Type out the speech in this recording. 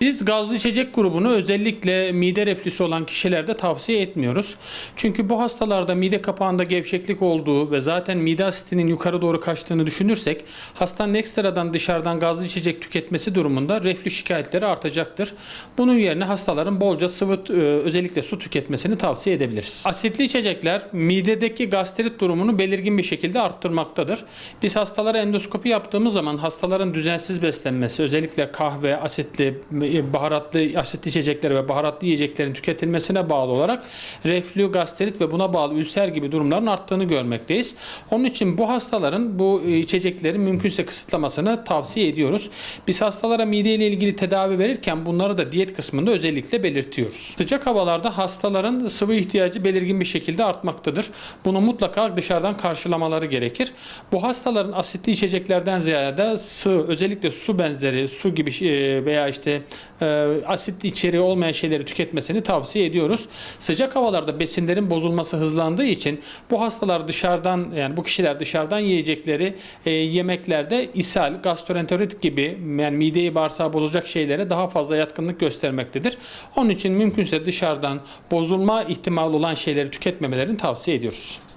Biz gazlı içecek grubunu özellikle mide reflüsü olan kişilerde tavsiye etmiyoruz. Çünkü bu hastalarda mide kapağında gevşeklik olduğu ve zaten mide asitinin yukarı doğru kaçtığını düşünürsek hastanın ekstradan dışarıdan gazlı içecek tüketmesi durumunda reflü şikayetleri artacaktır. Bunun yerine hastaların bolca sıvı e, özellikle su tüketmesini tavsiye edebiliriz. Asitli içecekler midedeki gastrit durumunu belirgin bir şekilde arttırmaktadır. Biz hastalara endoskopi yaptığımız zaman hastaların düzensiz beslenmesi özellikle kahve, asitli, baharatlı asitli içecekler ve baharatlı yiyeceklerin tüketilmesine bağlı olarak reflü, gastrit ve buna bağlı ülser gibi durumların arttığını görmekteyiz. Onun için bu hastaların bu e, içecekleri mümkünse kısıtlamasını tavsiye ediyoruz. Biz hastalara mide ile ilgili tedavi verirken bunları da diyet kısmında özellikle belirtiyoruz. Sıcak havalarda hastaların sıvı ihtiyacı belirgin bir şekilde artmaktadır. Bunu mutlaka dışarıdan karşılamaları gerekir. Bu hastaların asitli içeceklerden ziyade sıvı özellikle su benzeri su gibi şey- veya işte e, asitli içeriği olmayan şeyleri tüketmesini tavsiye ediyoruz. Sıcak havalarda besinlerin bozulması hızlandığı için bu hastalar dışarıdan yani bu kişiler dışarıdan yiyecekleri e, yemeklerde ishal, gastroenterit gibi yani mideyi bağırsağı bozacak şeylere daha fazla yatkınlık göstermektedir. Onun için mümkünse dışarıdan bozulma ihtimali olan şeyleri tüketmemelerini tavsiye ediyoruz.